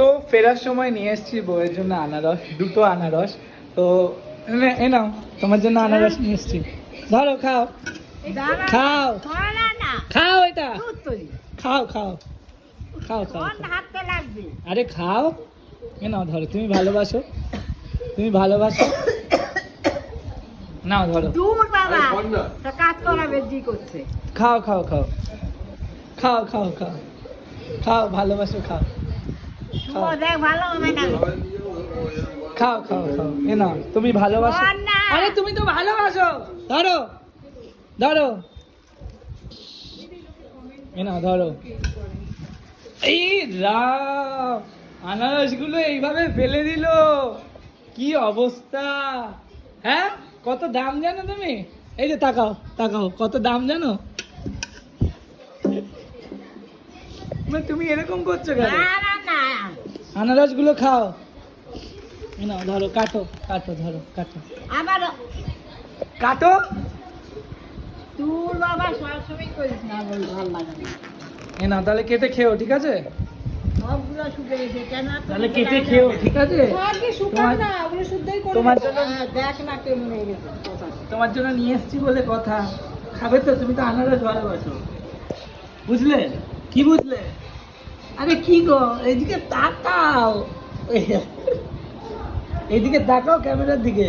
তো ফেরার সময় নিয়ে এসেছি বউয়ের জন্য আনারস দুটো আনারস। তো এনে- এ নাও তোমার জন্য আনারস নিয়ে এসেছি। ধরো খাও। খাও। খাও এটা। খাও খাও। খাও খাও। আরে খাও। এ নাও ধরো তুমি ভালোবাসো। তুমি ভালোবাসো। নাও ধরো। দূর বাবা। তা কাজ করাবে জি করছে। খাও খাও খাও। খাও খাও খাও। খাও ভালোবাসো খাও। খাও। খাও খাও এ তুমি ভালোবাসো। আরে তুমি তো ভালোবাসো। ধরো ধরো। এ ধরো। এই রাম আনারসগুলো এইভাবে ফেলে দিল। কি অবস্থা? হ্যাঁ? কত দাম জানো তুমি? এই যে তাকাও তাকাও কত দাম জানো? মানে তুমি এরকম করছ কেন? না গুলো খাও। এই নাও ধরো কাটো কাটো ধরো কাটো। আবার কাটো? তুই বাবা সবসময় করিস না বল ভালো লাগে না। এ তাহলে কেটে খেও ঠিক আছে? সবগুলো শুকে গেছে কেন তাহলে কেটে খেও ঠিক আছে? না ওগুলো শুদ্ধই করে তোমার জন্য- হ্যাঁ, দেখ না কেমন হয়ে গেছে তোমার জন্য নিয়ে এসেছি বলে কথা। খাবে তো তুমি তো আনারস ভালোবাসো। বুঝলে? কি বুঝলে? আরে কি গো এইদিকে তাকাও। এইদিকে তাকাও ক্যামেরার দিকে।